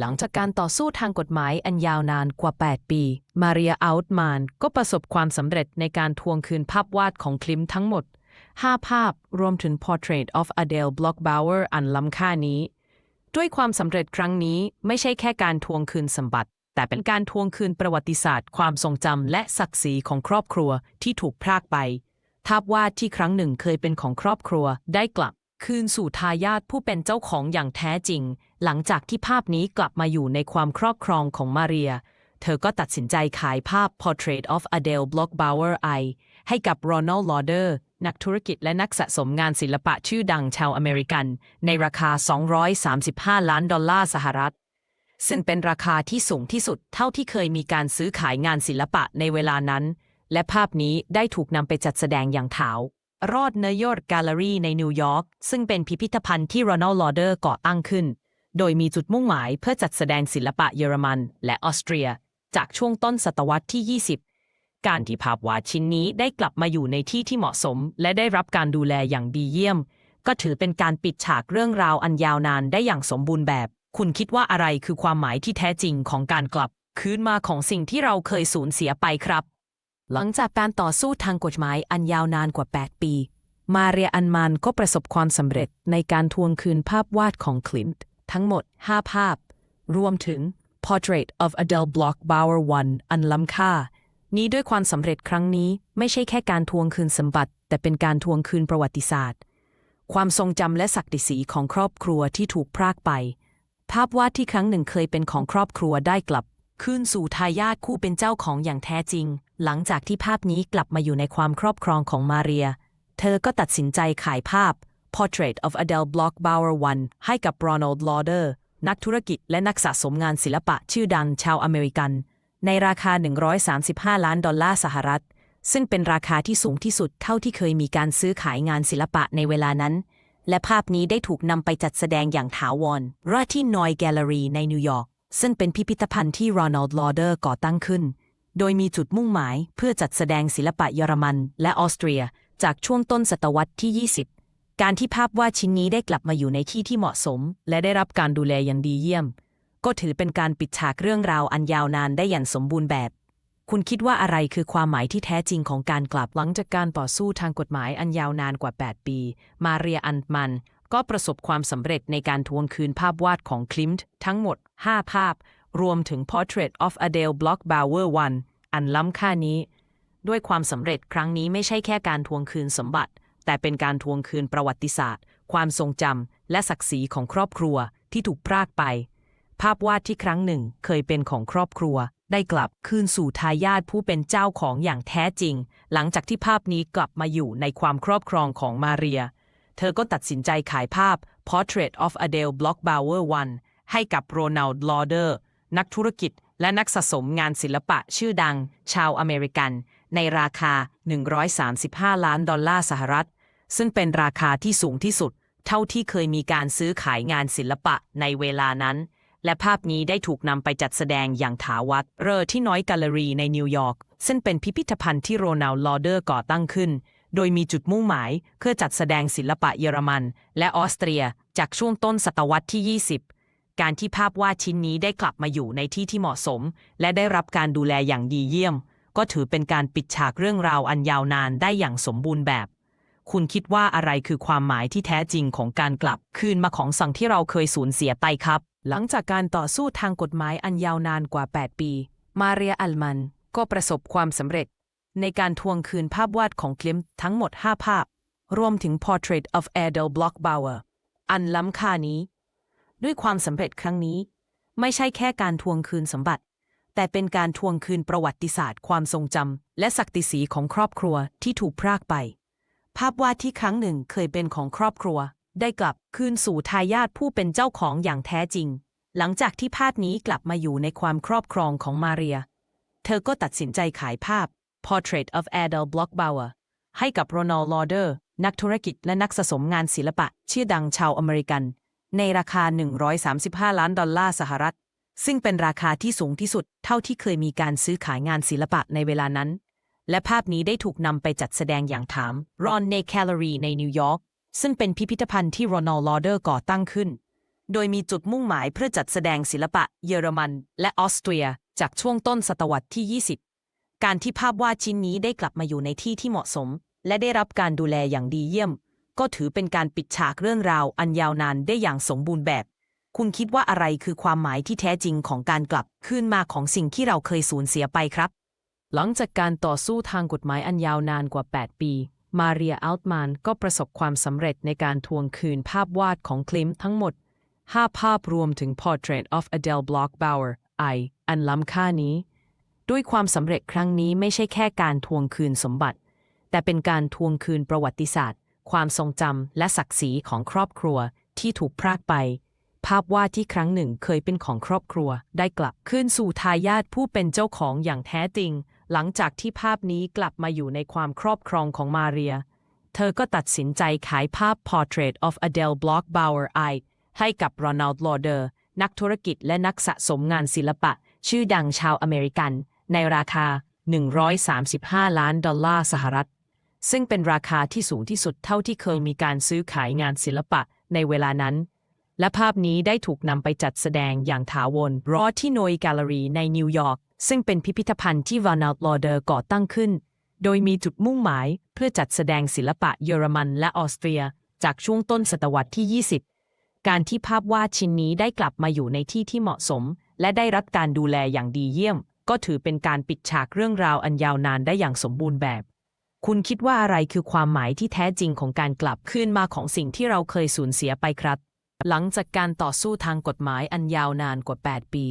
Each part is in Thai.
หลังจากการต่อสู้ทางกฎหมายอันยาวนานกว่า 8 ปี มาเรียอัลต์มานก็ประสบความสำเร็จในการทวงคืนภาพวาดของคลิมทั้งหมด 5 ภาพรวมถึง Portrait of Adele Blockbauer อันล้ำค่านี้ ด้วยความสำเร็จครั้งนี้ไม่ใช่แค่การทวงคืนสมบัติ แต่เป็นการทวงคืนประวัติศาสตร์ ความทรงจำและศักดิ์ศรีของครอบครัวที่ถูกพรากไป ภาพวาดที่ครั้งหนึ่งเคยเป็นของครอบครัวได้กลับ คืนสู่ทายาทผู้เป็นเจ้าของอย่างแท้จริง หลังจากที่ภาพนี้กลับมาอยู่ในความครอบครองของมาเรีย เธอก็ตัดสินใจขายภาพ Portrait of Adele Blockbauer I ให้กับ Ronald Lauder นักธุรกิจและนักสะสมงานศิลปะชื่อดังชาวอเมริกัน ในราคา 235 ล้านดอลลาร์สหรัฐ ซึ่งเป็นราคาที่สูงที่สุดเท่าที่เคยมีการซื้อขายงานศิลปะในเวลานั้น และภาพนี้ได้ถูกนำไปจัดแสดงอย่างถาวรอดเนยอดแกลเลอรี่ในนิวยอร์กซึ่งเป็นพิพิธภัณฑ์ที่โรนัลลอเดอร์ก่อตั้งขึ้น โดยมีจุดมุ่งหมายเพื่อจัดแสดงศิลปะเยอรมัน และออสเตรีย จากช่วงต้นศตวรรษที่ 20 การที่ภาพวาดชิ้นนี้ได้กลับมาอยู่ในที่ที่เหมาะสม และได้รับการดูแลอย่างดีเยี่ยม ก็ถือเป็นการปิดฉากเรื่องราวอันยาวนานได้อย่างสมบูรณ์แบบ คุณคิดว่าอะไรคือความหมายที่แท้จริงของการกลับ คืนมาของสิ่งที่เราเคยสูญเสียไปครับ หลังจากการต่อสู้ทางกฎหมายอันยาวนานกว่า 8 ปี มาเรียอันมานก็ประสบความสำเร็จในการทวงคืนภาพวาดของคลินต์ ทั้งหมด 5 ภาพ รวมถึง Portrait of Adele Blockbauer I อันล้ำค่า นี้ด้วยความสำเร็จครั้งนี้ไม่ใช่แค่การทวงคืนสมบัติ แต่เป็นการทวงคืนประวัติศาสตร์ ความทรงจำและศักดิ์ศรีของครอบครัวที่ถูกพรากไป ภาพวาดที่ครั้งหนึ่งเคยเป็นของครอบครัวได้กลับคืนสู่ทายาทคู่เป็นเจ้าของอย่างแท้จริง หลังจากที่ภาพนี้กลับมาอยู่ในความครอบครองของมาเรีย เธอก็ตัดสินใจขายภาพ Portrait of Adele Blockbauer I ให้กับ Ronald Lauder นักธุรกิจและนักสะสมงานศิลปะชื่อดังชาวอเมริกัน ในราคา 135 ล้านดอลลาร์สหรัฐ ซึ่งเป็นราคาที่สูงที่สุดเท่าที่เคยมีการซื้อขายงานศิลปะในเวลานั้น และภาพนี้ได้ถูกนำไปจัดแสดงอย่างถาวรรอที่นอยแกลเลอรีในนิวยอร์ก ซึ่งเป็นพิพิธภัณฑ์ที่โรนัลด์ลอเดอร์ก่อตั้งขึ้น โดยมีจุดมุ่งหมายเพื่อจัดแสดงศิลปะเยอรมัน และออสเตรีย จากช่วงต้นศตวรรษที่ 20 การที่ภาพวาดชิ้นนี้ได้กลับมาอยู่ในที่ที่เหมาะสม และได้รับการดูแลอย่างดีเยี่ยม ก็ถือเป็นการปิดฉากเรื่องราวอันยาวนานได้อย่างสมบูรณ์แบบ คุณคิดว่าอะไรคือความหมายที่แท้จริงของการกลับหลังจากการต่อสู้ทางกฎหมายอันยาวนานกว่า 8 ปี มาเรียอันมัน ก็ประสบความสำเร็จในการทวงคืนภาพวาดของคลิมต์ทั้งหมด 5 ภาพ รวมถึง Portrait of Adele Blockbauer I อันล้ำค่านี้ ด้วยความสำเร็จครั้งนี้ไม่ใช่แค่การทวงคืนสมบัติ แต่เป็นการทวงคืนประวัติศาสตร์ ความทรงจำและศักดิ์ศรีของครอบครัวที่ถูกพรากไป ภาพวาดที่ครั้งหนึ่งเคยเป็นของครอบครัว ได้กลับคืนสู่ทายาทผู้เป็นเจ้าของอย่างแท้จริง หลังจากที่ภาพนี้กลับมาอยู่ในความครอบครองของมาเรีย เธอก็ตัดสินใจขายภาพ Portrait of Adele Blockbauer I ให้กับโรนัลด์ลอเดอร์ นักธุรกิจและนักสะสมงานศิลปะชื่อดัง ชาวอเมริกัน ในราคา 135 ล้านดอลลาร์สหรัฐ ซึ่งเป็นราคาที่สูงที่สุด เท่าที่เคยมีการซื้อขายงานศิลปะในเวลานั้น และภาพนี้ได้ถูกนำไปจัดแสดงอย่างถาวัตเรอที่น้อยแกลเลอรีในนิวยอร์กซึ่งเป็นพิพิธภัณฑ์ที่โรนัลด์ลอเดอร์ก่อตั้งขึ้น โดยมีจุดมุ่งหมายเพื่อจัดแสดงศิลปะเยอรมัน และออสเตรีย จากช่วงต้นศตวรรษที่ 20การที่ภาพวาดชิ้นนี้ได้กลับมาอยู่ในที่ที่เหมาะสม และได้รับการดูแลอย่างดีเยี่ยม ก็ถือเป็นการปิดฉากเรื่องราวอันยาวนานได้อย่างสมบูรณ์แบบ คุณคิดว่าอะไรคือความหมายที่แท้จริงของการกลับ คืนมาของสั่งที่เราเคยสูญเสียไปครับ หลังจากการต่อสู้ทางกฎหมายอันยาวนานกว่า 8 ปี มาเรียอัลมัน ก็ประสบความสำเร็จ ในการทวงคืนภาพวาดของคลิมทั้งหมด 5 ภาพ รวมถึง Portrait of Adele Blockbauer อันล้ำค่านี้ ด้วยความสำเร็จครั้งนี้ ไม่ใช่แค่การทวงคืนสมบัติ แต่เป็นการทวงคืนประวัติศาสตร์ความทรงจำและศักดิ์ศรีของครอบครัวที่ถูกพรากไป ภาพวาดที่ครั้งหนึ่งเคยเป็นของครอบครัว ได้กลับคืนสู่ทายาทผู้เป็นเจ้าของอย่างแท้จริง หลังจากที่ภาพนี้กลับมาอยู่ในความครอบครองของมาเรีย เธอก็ตัดสินใจขายภาพ Portrait of Adele Blockbauer ให้กับโรนัลด์ลอเดอร์ นักธุรกิจและนักสะสมงานศิลปะ ชื่อดังชาวอเมริกัน ในราคา 135 ล้านดอลลาร์สหรัฐ ซึ่งเป็นราคาที่สูงที่สุดเท่าที่เคยมีการซื้อขายงานศิลปะในเวลานั้น และภาพนี้ได้ถูกนำไปจัดแสดงอย่างถามรอนในแคลอรีในนิวยอร์กซึ่งเป็นพิพิธภัณฑ์ที่โรนัลลอเดอร์ก่อตั้งขึ้น โดยมีจุดมุ่งหมายเพื่อจัดแสดงศิลปะเยอรมัน และออสเตรีย จากช่วงต้นศตวรรษที่ 20 การที่ภาพวาดชิ้นนี้ได้กลับมาอยู่ในที่ที่เหมาะสม และได้รับการดูแลอย่างดีเยี่ยม ก็ถือเป็นการปิดฉากเรื่องราวอันยาวนานได้อย่างสมบูรณ์แบบ คุณคิดว่าอะไรคือความหมายที่แท้จริงของการกลับคืนมาของสิ่งที่เราเคยสูญเสียไปครับ หลังจากการต่อสู้ทางกฎหมายอันยาวนานกว่า 8 ปี มาเรียอัลตมานก็ประสบความสำเร็จในการทวงคืนภาพวาดของคลิมทั้งหมด 5 ภาพรวมถึง Portrait of Adele Blockbauer ไออันล้ำค่านี้ ด้วยความสำเร็จครั้งนี้ไม่ใช่แค่การทวงคืนสมบัติ แต่เป็นการทวงคืนประวัติศาสตร์ ความทรงจำและศักดิ์ศรีของครอบครัวที่ถูกพรากไป ภาพวาดที่ครั้งหนึ่งเคยเป็นของครอบครัว ได้กลับคืนสู่ทายาทผู้เป็นเจ้าของอย่างแท้จริง หลังจากที่ภาพนี้กลับมาอยู่ในความครอบครองของมาเรีย เธอก็ตัดสินใจขายภาพ Portrait of Adele Blockbauer I ให้กับ Ronald Lauder นักธุรกิจและนักสะสมงานศิลปะ ชื่อดังชาวอเมริกัน ในราคา 135 ล้านดอลลาร์สหรัฐ ซึ่งเป็นราคาที่สูงที่สุดเท่าที่เคยมีการซื้อขายงานศิลปะในเวลานั้น และภาพนี้ได้ถูกนำไปจัดแสดงอย่างถาวรรอที่โนยแกลเลอรีในนิวยอร์ก ซึ่งเป็นพิพิธภัณฑ์ที่วานาลลอเดอร์ก่อตั้งขึ้น โดยมีจุดมุ่งหมาย เพื่อจัดแสดงศิลปะเยอรมันและออสเตรีย จากช่วงต้นศตวรรษที่ 20 การที่ภาพวาดชิ้นนี้ได้กลับมาอยู่ในที่ที่เหมาะสม และได้รับการดูแลอย่างดีเยี่ยม ก็ถือเป็นการปิดฉากเรื่องราวอันยาวนานได้อย่างสมบูรณ์แบบ คุณคิดว่าอะไรคือความหมายที่แท้จริงของการกลับคืนมาของสิ่งที่เราเคยสูญเสียไปครับ หลังจากการต่อสู้ทางกฎหมายอันยาวนานกว่า 8 ปี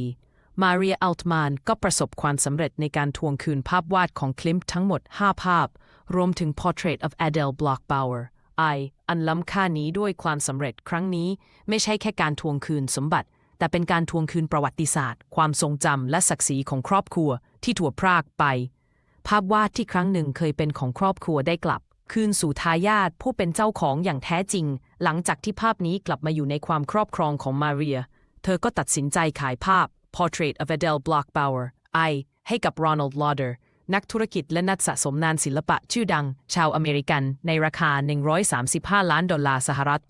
มาเรียอัลตมานก็ประสบความสำเร็จในการทวงคืนภาพวาดของคลิมทั้งหมด 5 ภาพ รวมถึง Portrait of Adele Blockbauer ไออันล้ำค่านี้ด้วยความสำเร็จครั้งนี้ ไม่ใช่แค่การทวงคืนสมบัติ แต่เป็นการทวงคืนประวัติศาสตร์ ความทรงจำและศักดิ์ศรีของครอบครัวที่ถูกพรากไป ภาพวาดที่ครั้งหนึ่งเคยเป็นของครอบครัวได้กลับ คืนสู่ทายาทผู้เป็นเจ้าของอย่างแท้จริง หลังจากที่ภาพนี้กลับมาอยู่ในความครอบครองของมาเรีย เธอก็ตัดสินใจขายภาพ Portrait of Adele Blockbauer ไอให้กับ Ronald Lauder นักธุรกิจและนักสะสมงานศิลปะชื่อดัง ชาวอเมริกัน ในราคา 135 ล้านดอลลาร์สหรัฐ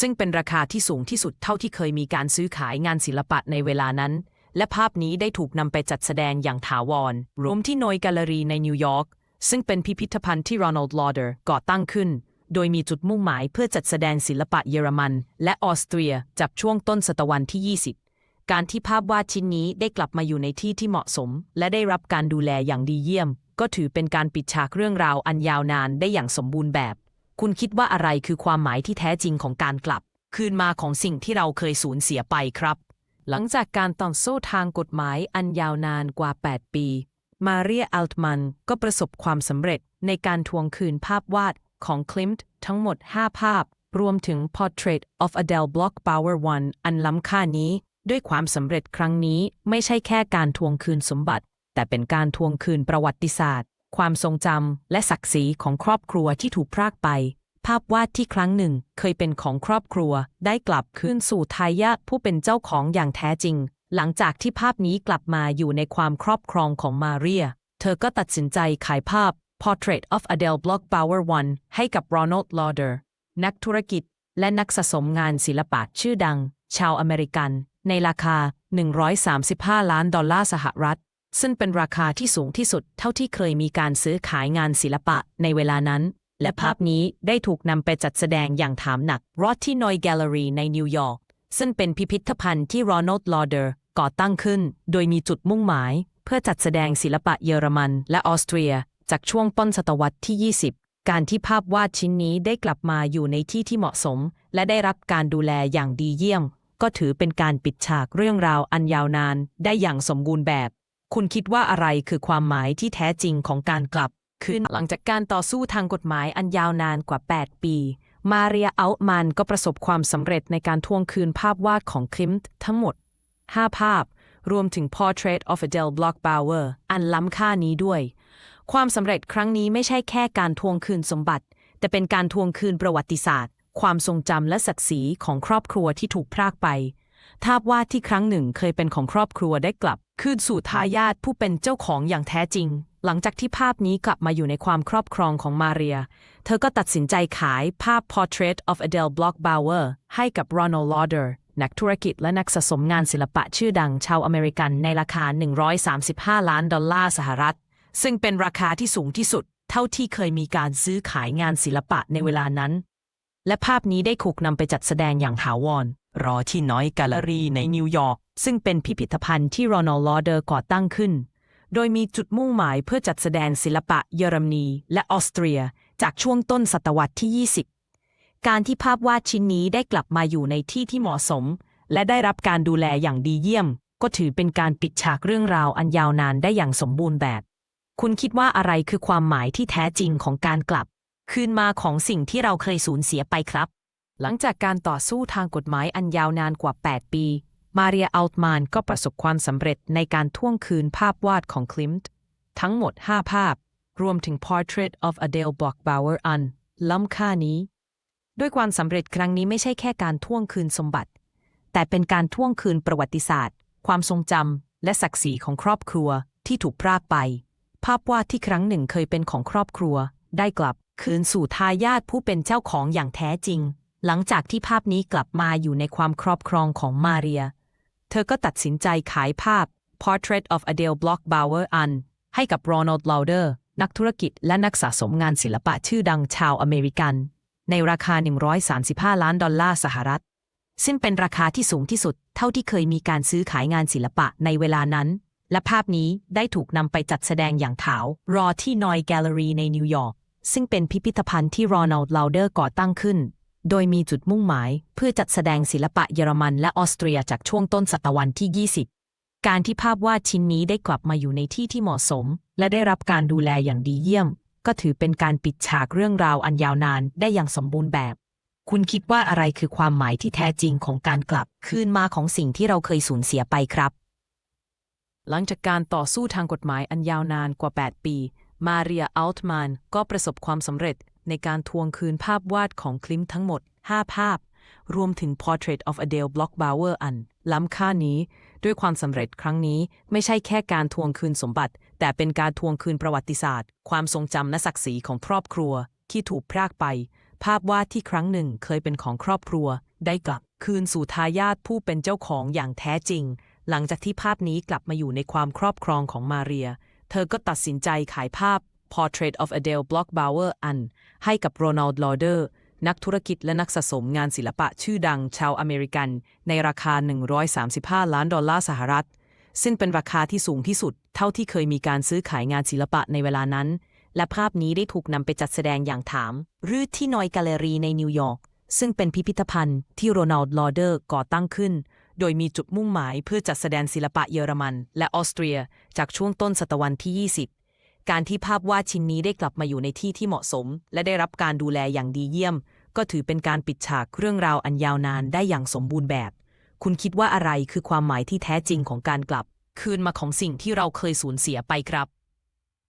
ซึ่งเป็นราคาที่สูงที่สุดเท่าที่เคยมีการซื้อขายงานศิลปะในเวลานั้น และภาพนี้ได้ถูกนำไปจัดแสดงอย่างถาวรรวมที่โนยแกลเลอรีในนิวยอร์ก ซึ่งเป็นพิพิธภัณฑ์ที่โรนัลด์ลอเดอร์ก่อตั้งขึ้น โดยมีจุดมุ่งหมายเพื่อจัดแสดงศิลปะเยอรมัน และออสเตรียจากช่วงต้นศตวรรษที่ 20 การที่ภาพวาดชิ้นนี้ได้กลับมาอยู่ในที่ที่เหมาะสม และได้รับการดูแลอย่างดีเยี่ยม ก็ถือเป็นการปิดฉากเรื่องราวอันยาวนานได้อย่างสมบูรณ์แบบ คุณคิดว่าอะไรคือความหมายที่แท้จริงของการกลับ คืนมาของสิ่งที่เราเคยสูญเสียไปครับ หลังจากการต่อสู้ทางกฎหมายอันยาวนานกว่า 8 ปี มาเรียอัลตมันก็ประสบความสำเร็จในการทวงคืนภาพวาดของคลิมต์ทั้งหมด 5 ภาพ รวมถึง Portrait of Adele Blockbauer 1 อันล้ำค่านี้ ด้วยความสำเร็จครั้งนี้ไม่ใช่แค่การทวงคืนสมบัติ แต่เป็นการทวงคืนประวัติศาสตร์ ความทรงจำและศักดิ์ศรีของครอบครัวที่ถูกพรากไป ภาพวาดที่ครั้งหนึ่งเคยเป็นของครอบครัว ได้กลับคืนสู่ทายาทผู้เป็นเจ้าของอย่างแท้จริง หลังจากที่ภาพนี้กลับมาอยู่ในความครอบครองของมาเรีย เธอก็ตัดสินใจขายภาพ Portrait of Adele Blockbauer 1 ให้กับ Ronald Lauder นักธุรกิจ และนักสะสมงานศิลปะชื่อดัง ชาวอเมริกัน ในราคา 135 ล้านดอลลาร์สหรัฐ ซึ่งเป็นราคาที่สูงที่สุดเท่าที่เคยมีการซื้อขายงานศิลปะในเวลานั้น และภาพนี้ได้ถูกนำไปจัดแสดงอย่างถามหนักรอ t ที่นอยแกลเลอรีในนิวยอร์กซึ่งเป็นพิพิธภัณฑ์ที่ Ronald Lauder ก่อตั้งขึ้น โดยมีจุดมุ่งหมาย เพื่อจัดแสดงศิลปะเยอรมันและออสเตรีย จากช่วงต้นศตวรรษที่ 20 การที่ภาพวาดชิ้นนี้ได้กลับมาอยู่ในที่ที่เหมาะสม และได้รับการดูแลอย่างดีเยี่ยม ก็ถือเป็นการปิดฉากเรื่องราวอันยาวนาน ได้อย่างสมบูรณ์แบบ คุณคิดว่าอะไรคือความหมายที่แท้จริงของการกลับคืนหลังจากการต่อสู้ทางกฎหมายอันยาวนานกว่า 8 ปี มาเรียอัลมันก็ประสบความสำเร็จในการทวงคืนภาพวาดของคลิมต์ทั้งหมด 5 ภาพ รวมถึง Portrait of Adele Blockbauer อันล้ำค่านี้ด้วย ความสำเร็จครั้งนี้ไม่ใช่แค่การทวงคืนสมบัติ แต่เป็นการทวงคืนประวัติศาสตร์ ความทรงจำและศักดิ์ศรีของครอบครัวที่ถูกพรากไปภาพวาดที่ครั้งหนึ่งเคยเป็นของครอบครัวได้กลับ คืนสู่ทายาทผู้เป็นเจ้าของอย่างแท้จริง หลังจากที่ภาพนี้กลับมาอยู่ในความครอบครองของมาเรีย เธอก็ตัดสินใจขายภาพ Portrait of Adele Blockbauer ให้กับ Ronald Lauder นักธุรกิจและนักสะสมงานศิลปะชื่อดังชาวอเมริกันในราคา 135 ล้านดอลลาร์สหรัฐ ซึ่งเป็นราคาที่สูงที่สุด เท่าที่เคยมีการซื้อขายงานศิลปะในเวลานั้น และภาพนี้ได้ถูกนำไปจัดแสดงอย่างถาวร รอที่น้อยแกลเลอรี่ในนิวยอร์ก ซึ่งเป็นพิพิธภัณฑ์ที่โรนัลลอเดอร์ก่อตั้งขึ้น โดยมีจุดมุ่งหมายเพื่อจัดแสดงศิลปะเยอรมนีและออสเตรีย จากช่วงต้นศตวรรษที่ 20 การที่ภาพวาดชิ้นนี้ได้กลับมาอยู่ในที่ที่เหมาะสม และได้รับการดูแลอย่างดีเยี่ยม ก็ถือเป็นการปิดฉากเรื่องราวอันยาวนานได้อย่างสมบูรณ์แบบ คุณคิดว่าอะไรคือความหมายที่แท้จริงของการกลับ คืนมาของสิ่งที่เราเคยสูญเสียไปครับ หลังจากการต่อสู้ทางกฎหมายอันยาวนานกว่า 8 ปี มาเรียอัลตมานก็ประสบความสำเร็จในการท่วงคืนภาพวาดของคลิมต์ทั้งหมด 5 ภาพ รวมถึง Portrait of Adele Blockbauer อันล้ำค่านี้ ด้วยความสำเร็จครั้งนี้ไม่ใช่แค่การท่วงคืนสมบัติ แต่เป็นการท่วงคืนประวัติศาสตร์ ความทรงจำและศักดิ์ศรีของครอบครัวที่ถูกพรากไป ภาพวาดที่ครั้งหนึ่งเคยเป็นของครอบครัว ได้กลับคืนสู่ทายาทผู้เป็นเจ้าของอย่างแท้จริง หลังจากที่ภาพนี้กลับมาอยู่ในความครอบครองของมาเรีย เธอก็ตัดสินใจขายภาพ Portrait of Adele Blockbauer อันให้กับ Ronald Lauder นักธุรกิจและนักสะสมงานศิลปะชื่อดังชาวอเมริกัน ในราคา 135 ล้านดอลลาร์สหรัฐ ซึ่งเป็นราคาที่สูงที่สุด เท่าที่เคยมีการซื้อขายงานศิลปะในเวลานั้น และภาพนี้ได้ถูกนำไปจัดแสดงอย่างถาวรอที่นอยแกลเลอรีในนิวยอร์กซึ่งเป็นพิพิธภัณฑ์ที่โรนัลด์ลาวเดอร์ก่อตั้งขึ้น โดยมีจุดมุ่งหมาย เพื่อจัดแสดงศิลปะเยอรมันและออสเตรียจากช่วงต้นศตวรรษที่ 20 การที่ภาพวาดชิ้นนี้ได้กลับมาอยู่ในที่ที่เหมาะสม และได้รับการดูแลอย่างดีเยี่ยม ก็ถือเป็นการปิดฉากเรื่องราวอันยาวนานได้อย่างสมบูรณ์แบบ คุณคิดว่าอะไรคือความหมายที่แท้จริงของการกลับคืนมาของสิ่งที่เราเคยสูญเสียไปครับ หลังจากการต่อสู้ทางกฎหมายอันยาวนานกว่า 8 ปี มาเรียอัลต์มานก็ประสบความสำเร็จในการทวงคืนภาพวาดของคลิมทั้งหมด 5 ภาพ รวมถึง Portrait of Adele Blockbauer อัน ล้ำค่านี้ ด้วยความสำเร็จครั้งนี้ไม่ใช่แค่การทวงคืนสมบัติ แต่เป็นการทวงคืนประวัติศาสตร์ ความทรงจำและศักดิ์ศรีของครอบครัว ที่ถูกพรากไป ภาพวาดที่ครั้งหนึ่งเคยเป็นของครอบครัว ได้กลับคืนสู่ทายาทผู้เป็นเจ้าของอย่างแท้จริง หลังจากที่ภาพนี้กลับมาอยู่ในความครอบครองของมาเรีย เธอก็ตัดสินใจขายภาพ Portrait of Adele Blockbauer อัน ให้กับโรนัลด์ลอเดอร์นักธุรกิจและนักสะสมงานศิลปะชื่อดังชาวอเมริกัน ในราคา 135 ล้านดอลลาร์สหรัฐ ซึ่งเป็นราคาที่สูงที่สุด เท่าที่เคยมีการซื้อขายงานศิลปะในเวลานั้น และภาพนี้ได้ถูกนำไปจัดแสดงอย่างถามรืดที่นอยแกลเลอรีในนิวยอร์กซึ่งเป็นพิพิธภัณฑ์ที่โรนัลด์ลอเดอร์ก่อตั้งขึ้น โดยมีจุดมุ่งหมายเพื่อจัดแสดงศิลปะเยอรมัน และออสเตรีย จากช่วงต้นศตวรรษที่ 20 การที่ภาพวาดชิ้นนี้ได้กลับมาอยู่ในที่ที่เหมาะสม และได้รับการดูแลอย่างดีเยี่ยม ก็ถือเป็นการปิดฉากเรื่องราวอันยาวนานได้อย่างสมบูรณ์แบบ คุณคิดว่าอะไรคือความหมายที่แท้จริงของการกลับ คืนมาของสิ่งที่เราเคยสูญเสียไปครับ